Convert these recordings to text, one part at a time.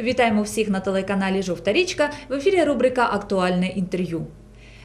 Вітаємо всіх на телеканалі Жовта річка. В ефірі рубрика Актуальне інтерв'ю.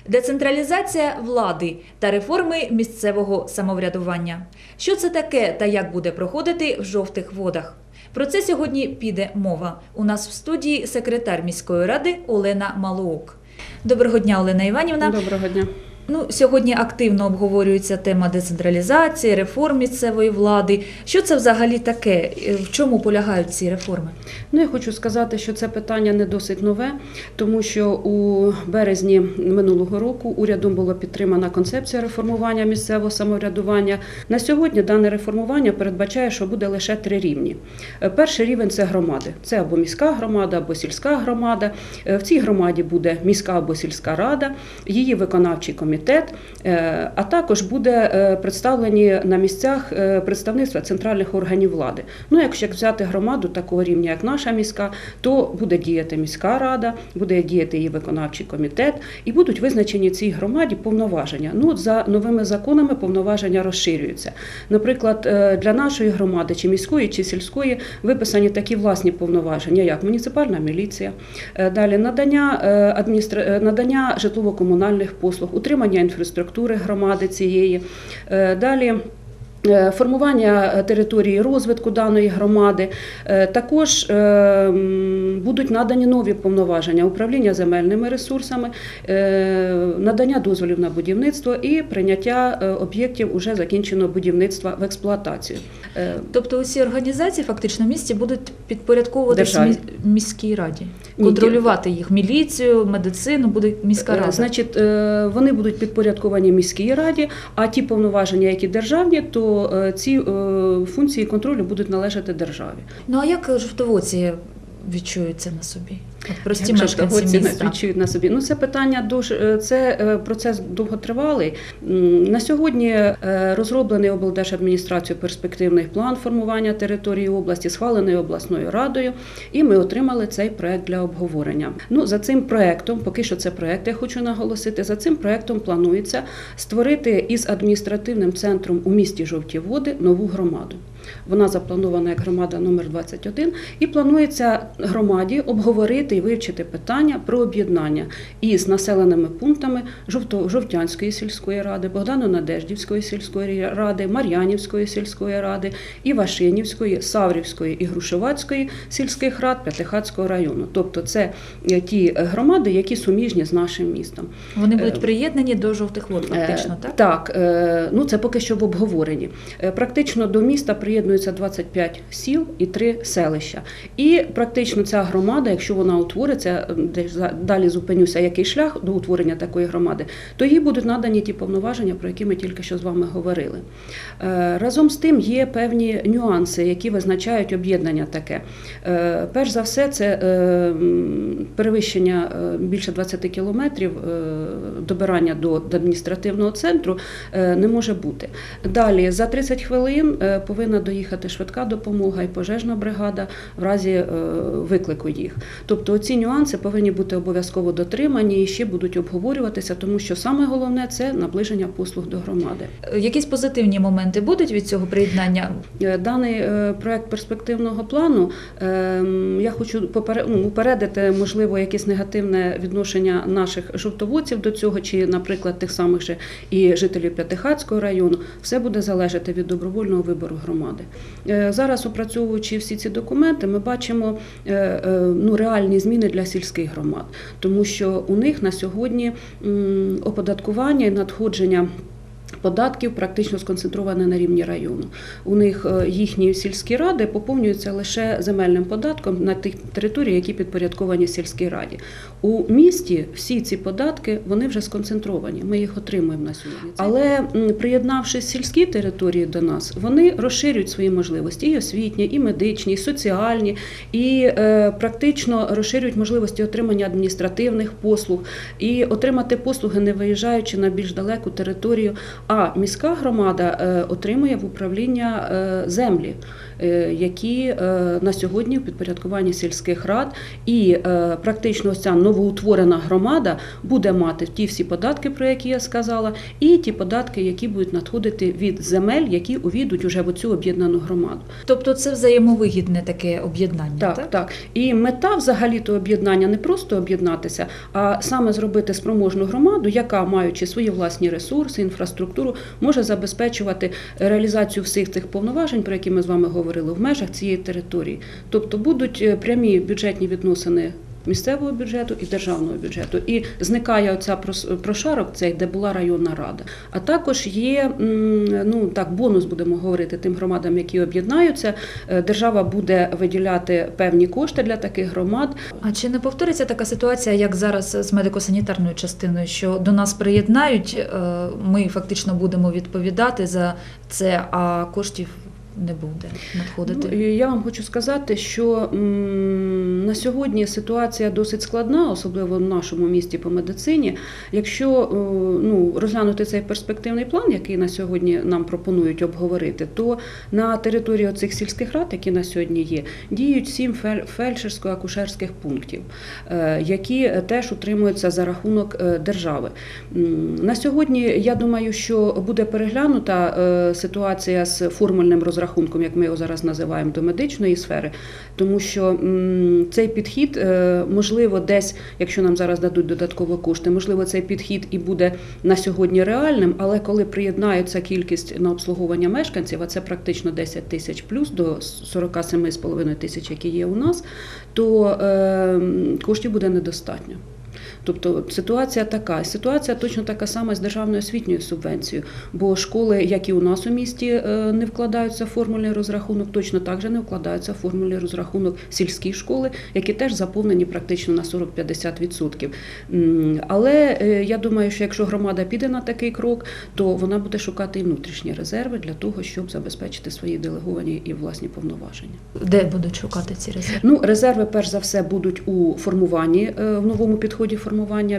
Децентралізація влади та реформи місцевого самоврядування. Що це таке та як буде проходити в жовтих водах? Про це сьогодні піде мова. У нас в студії секретар міської ради Олена Малоук. Доброго дня, Олена Іванівна. Доброго дня. Ну, сьогодні активно обговорюється тема децентралізації, реформ місцевої влади. Що це взагалі таке? В чому полягають ці реформи? Ну, я хочу сказати, що це питання не досить нове, тому що у березні минулого року урядом була підтримана концепція реформування місцевого самоврядування. На сьогодні дане реформування передбачає, що буде лише три рівні. Е, Перший рівень це громади. Це або міська громада, або сільська громада. Е, В цій громаді буде міська або сільська рада, її виконавчий комітет, е, а також буде е, представлені на місцях е, представництва центральних органів влади. Ну, якщо взяти громаду такого рівня, як наша міська, то буде діяти міська рада, буде діяти її виконавчий комітет, і будуть визначені цій громаді повноваження. Ну, за новими законами повноваження розширюються. Наприклад, для нашої громади, чи міської, чи сільської, виписані такі власні повноваження, як муніципальна міліція, далі надання адміністра... надання житлово-комунальних послуг, утримання інфраструктури громади цієї. Е, Далі. Е, Формування е, території розвитку даної громади Е, також будуть надані нові повноваження управління земельними ресурсами, надання дозволів на будівництво і прийняття об'єктів уже закінченого будівництва в експлуатацію. Тобто усі організації фактично в місті будуть підпорядковуватись Державі. міській раді, контролювати їх міліцію, медицину, буде міська рада. Значить, вони будуть підпорядковані міській раді, а ті повноваження, які державні, то е, ці е, функції контролю будуть належати державі. Ну а як жовтоводці відчуються на собі? От прості Як мешканці міста. відчують на собі. Ну це питання дуже е, це е, процес довготривалий. На сьогодні е, розроблений облдержадміністрацією перспективний план формування території області, схвалений обласною радою, і ми отримали цей проект для обговорення. Ну за цим проектом, поки що це проект, я хочу наголосити. За цим проектом планується створити із адміністративним центром у місті Жовті Води нову громаду. Вона запланована як громада номер 21 і планується громаді обговорити і вивчити питання про об'єднання із населеними пунктами Жовтянської сільської ради, Богдано-Надеждівської сільської ради, Мар'янівської сільської ради, Івашинівської, Саврівської і Грушевацької сільських рад П'ятихатського району. Тобто це е, ті громади, які суміжні з нашим містом. Вони будуть Е, приєднані до жовтих вод, фактично, Е, так? Так, ну це поки що в обговоренні. Практично до міста приєднується 25 сіл і 3 селища. І практично ця громада, якщо вона утвориться, е, далі зупинюся, який шлях до утворення такої громади, то їй будуть надані ті повноваження, про які ми тільки що з вами говорили. Е, Разом з тим є певні нюанси, які визначають об'єднання таке. Е, Перш за все, це перевищення більше 20 кілометрів добирання до адміністративного центру не може бути. Далі за 30 хвилин повинна доїхати швидка допомога і пожежна бригада в разі е, виклику їх. Тобто ці нюанси повинні бути обов'язково дотримані і ще будуть обговорюватися, тому що саме головне це наближення послуг до громади. Е, Якісь позитивні моменти будуть від цього приєднання? Е, Даний проект перспективного плану ем, я хочу попере- ну, можливо, якесь негативне відношення наших жовтоводців до цього, чи, наприклад, тих самих же і жителів П'ятихатського району. Все буде залежати від добровольного вибору громади. Е, Зараз, опрацьовуючи всі ці документи, ми бачимо е, е, ну, реальні зміни для сільських громад, тому що у них на сьогодні оподаткування і надходження. Податків практично сконцентроване на рівні району. У них е, їхні сільські ради поповнюються лише земельним податком на тих територіях, які підпорядковані сільській раді. У місті всі ці податки вони вже сконцентровані. Ми їх отримуємо на сьогодні. Але м, приєднавши сільські території до нас, вони розширюють свої можливості і освітні, і медичні, і соціальні, і е, практично розширюють можливості отримання адміністративних послуг і отримати послуги, не виїжджаючи на більш далеку територію, а міська громада е, отримує в управління е, землі, е, які на сьогодні в підпорядкуванні сільських рад, і практично ось ця новоутворена громада буде мати ті всі податки, про які я сказала, і ті податки, які будуть надходити від земель, які увійдуть уже в цю об'єднану громаду. Тобто це взаємовигідне таке об'єднання, так? Так, так. І мета взагалі то об'єднання не просто об'єднатися, а саме зробити спроможну громаду, яка, маючи свої власні ресурси, інфраструктуру, може забезпечувати реалізацію всіх цих повноважень, про які ми з вами говорили, в межах цієї території. Тобто будуть е, прямі бюджетні відносини. Місцевого бюджету і державного бюджету, і зникає оця прошарок, цей, де була районна рада. А також є ну так бонус, будемо говорити тим громадам, які об'єднаються. Е, Держава буде виділяти певні кошти для таких громад. А чи не повториться така ситуація, як зараз з медико-санітарною частиною, що до нас приєднають, е, ми фактично будемо відповідати за це, а коштів не буде надходити? Ну, я вам хочу сказати, що на сьогодні ситуація досить складна, особливо в нашому місті по медицині. Якщо е, ну, розглянути цей перспективний план, який на сьогодні нам пропонують обговорити, то на території цих сільських рад, які на сьогодні є, діють сім фель- фельдшерсько-акушерських пунктів, е, які теж утримуються за рахунок е, держави. На сьогодні я думаю, що буде переглянута е, ситуація з формульним розрахунком, як ми його зараз називаємо, до медичної сфери, тому що цей підхід, е, можливо, десь, якщо нам зараз дадуть додаткові кошти, можливо, цей підхід і буде на сьогодні реальним, але коли приєднається кількість на обслуговування мешканців, а це практично 10 тисяч плюс до 47,5 тисяч, які є у нас, то е, коштів буде недостатньо. Тобто ситуація така. Ситуація точно така сама з державною освітньою субвенцією, бо школи, як і у нас у місті, е, не вкладаються в формульний розрахунок, точно так же не вкладаються в формульний розрахунок сільські школи, які теж заповнені практично на 40-50%. Але е, я думаю, що якщо громада піде на такий крок, то вона буде шукати і внутрішні резерви для того, щоб забезпечити свої делеговані і власні повноваження. Де будуть шукати ці резерви? Ну, резерви, перш за все, будуть у формуванні е, в новому підході формування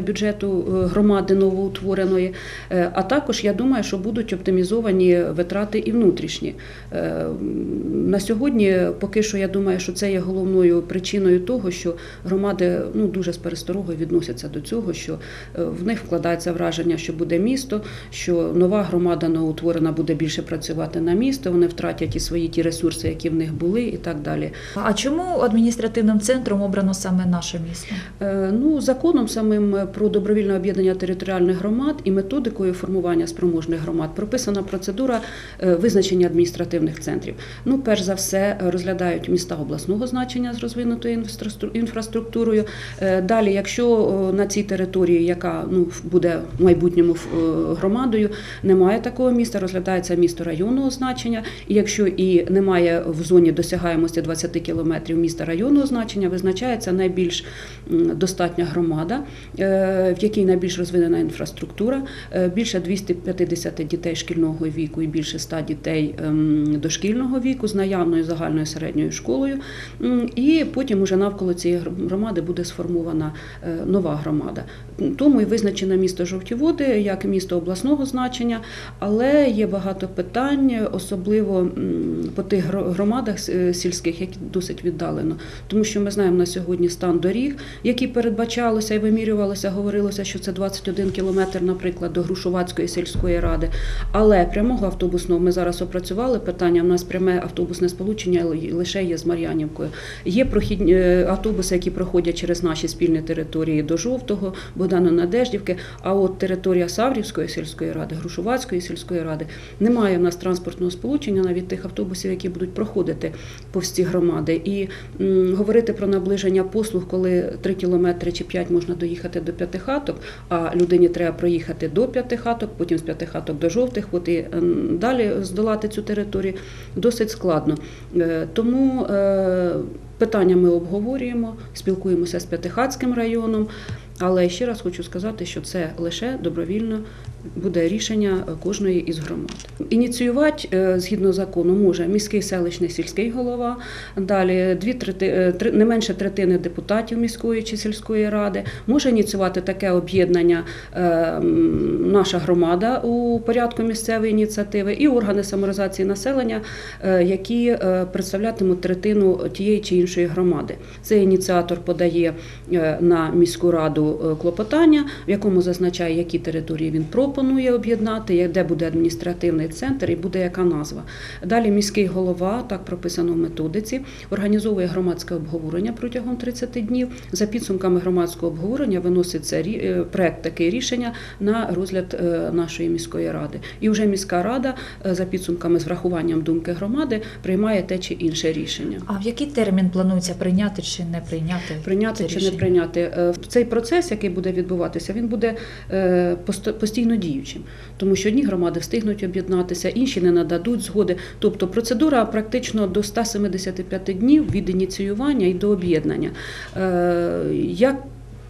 бюджету е, громади новоутвореної. Е, А також я думаю, що будуть оптимізовані витрати і внутрішні. Е, На сьогодні, поки що, я думаю, що це є головною причиною того, що громади ну дуже з пересторогою відносяться до цього, що в них вкладається враження, що буде місто, що нова громада новоутворена буде більше працювати на місто. Вони втратять і свої ті ресурси, які в них були, і так далі. А чому адміністративним центром обрано саме наше місто? Ну, законом самим про добровільне об'єднання територіальних громад і методикою формування спроможних громад прописана процедура е, визначення адміністративних центрів. Ну, перш за все, е, розглядають міста обласного значення з розвинутою інфрастру- інфраструктурою. Е, Далі, якщо е, на цій території, яка ну буде в майбутньому е, громадою, немає такого міста, розглядається місто районного значення. І якщо і немає в зоні досягаємості 20 кілометрів міста районного значення, визначається найбільш достатня громада, е, в якій найбільш розвинена інфраструктура, е, більше 250 дітей шкільного віку і більше 100 дітей ем, дошкільного віку з наявною загальною середньою школою. І потім уже навколо цієї громади буде сформована е, нова громада. Тому і визначено місто Жовті Води як місто обласного значення, але є багато питань, особливо по тих громадах е, сільських, які досить віддалено. Тому що ми знаємо на сьогодні стан доріг, які передбачалося і вимірювалося, говорилося, що це 21 кілометр, наприклад, до Грушувацької сільської ради. Але прямого автобусного ми зараз опрацювали питання. У нас пряме автобусне сполучення лише є з Мар'янівкою. Є прохідні е, автобуси, які проходять через наші спільні території до Жовтого, Богдана Надеждівки. А от територія Саврівської сільської ради, Грушувацької сільської ради немає в нас транспортного сполучення навіть тих автобусів, які будуть проходити повз ці громади. І м, говорити про наближення послуг, коли 3 кілометри чи 5 можна доїхати до п'яти хаток, а людині треба проїхати до п'яти хаток, потім з п'яти хаток до жовтих, от і ем, далі здолати цю територію досить складно. Е, Тому е, питання ми обговорюємо, спілкуємося з П'ятихатським районом. Але ще раз хочу сказати, що це лише добровільно буде рішення кожної із громад. Ініціювати е, згідно закону може міський селищний сільський голова, далі дві трети, е, не менше третини депутатів міської чи сільської ради. Може ініціювати таке об'єднання е, наша громада у порядку місцевої ініціативи і органи саморизації населення, які представлятимуть третину тієї чи іншої громади. Цей ініціатор подає на міську раду е, клопотання, в якому зазначає, які території він пропонує об'єднати, де буде адміністративний центр і буде яка назва. Далі міський голова, так прописано в методиці, організовує громадське обговорення протягом 30 днів. За підсумками громадського обговорення виноситься е, проект такий рішення на розгляд е, нашої міської ради. І вже міська рада за підсумками з врахуванням думки громади приймає те чи інше рішення. А в який термін планується прийняти чи не прийняти? Прийняти чи не прийняти цей процес, який буде відбуватися, він буде е, постійно діючим, тому що одні громади встигнуть об'єднатися, інші не нададуть згоди. Тобто процедура практично до 175 днів від ініціювання і до об'єднання. Е, Як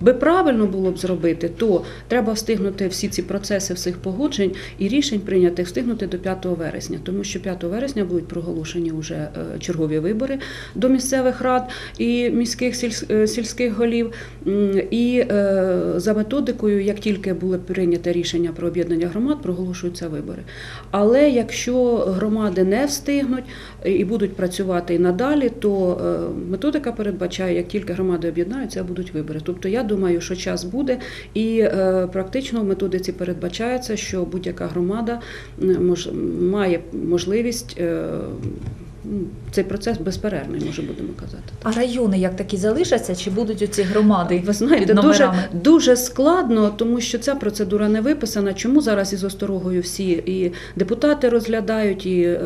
би правильно було б зробити, то треба встигнути всі ці процеси всіх погоджень і рішень прийнятих встигнути до 5 вересня, тому що 5 вересня будуть проголошені вже е, чергові вибори до місцевих рад і міських е, сільських голів. І е, за методикою, як тільки було прийнято рішення про об'єднання громад, проголошуються вибори. Але якщо громади не встигнуть і будуть працювати і надалі, то методика передбачає, як тільки громади об'єднаються, будуть вибори. Тобто я думаю, що час буде, і е, практично в методиці передбачається, що будь-яка громада має можливість. Е, Цей процес безперервний, може будемо казати. А райони як такі залишаться, чи будуть оці громади Ви знаєте, під дуже, дуже складно, тому що ця процедура не виписана. Чому зараз із осторогою всі і депутати розглядають, і е,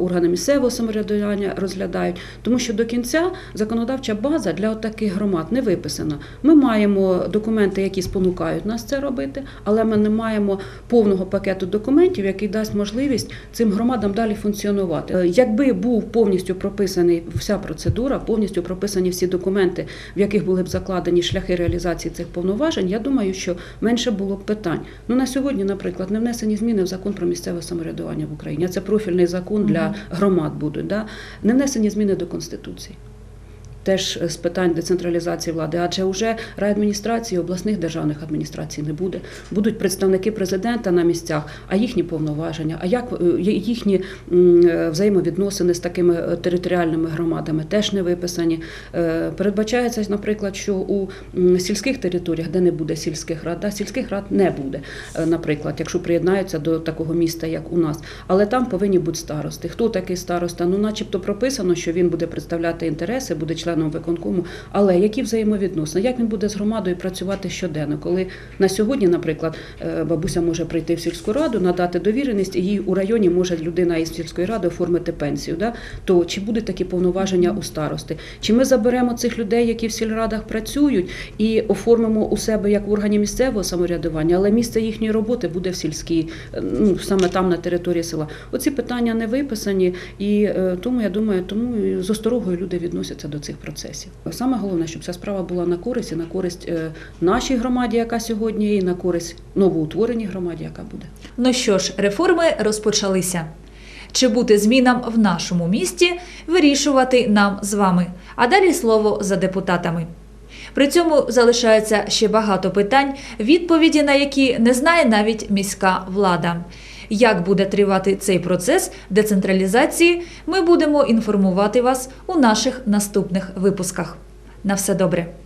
органи місцевого самоврядування розглядають, тому що до кінця законодавча база для таких громад не виписана. Ми маємо документи, які спонукають нас це робити, але ми не маємо повного пакету документів, який дасть можливість цим громадам далі функціонувати. Е, Якби був повністю прописаний вся процедура, повністю прописані всі документи, в яких були б закладені шляхи реалізації цих повноважень, я думаю, що менше було б питань. Ну на сьогодні, наприклад, не внесені зміни в закон про місцеве самоврядування в Україні. А Це профільний закон для громад будуть. Да? Не внесені зміни до конституції. Теж з питань децентралізації влади, адже вже райадміністрації, обласних державних адміністрацій не буде. Будуть представники президента на місцях, а їхні повноваження, а як е, їхні е, взаємовідносини з такими е, територіальними громадами теж не виписані. Передбачається, наприклад, що у сільських територіях, де не буде сільських рад, да, сільських рад не буде, наприклад, якщо приєднаються до такого міста, як у нас. Але там повинні бути старости. Хто такий староста? Ну, начебто прописано, що він буде представляти інтереси, буде членом виконкому. Але які взаємовідносини? Як він буде з громадою працювати щоденно? Коли на сьогодні, наприклад, е, бабуся може прийти в сільську раду, надати довіреність, і їй у районі може людина із сільської ради оформити пенсію. Да? То чи будуть такі повноваження у старости? Чи ми заберемо цих людей, які в сільрадах працюють, і оформимо у себе як в органі місцевого самоврядування, але місце їхньої роботи буде в сільській, е, ну саме там на території села. Оці питання не виписані, і е, тому я думаю, тому з осторогою люди відносяться до цих процесів. Саме головне, щоб ця справа була на користь і на користь е, нашій громаді, яка сьогодні і на користь новоутвореній громаді, яка буде. Ну що ж, реформи розпочалися. Чи бути змінам в нашому місті вирішувати нам з вами. А далі слово за депутатами. При цьому залишається ще багато питань, відповіді на які не знає навіть міська влада. Як буде тривати цей процес децентралізації, ми будемо інформувати вас у наших наступних випусках. На все добре.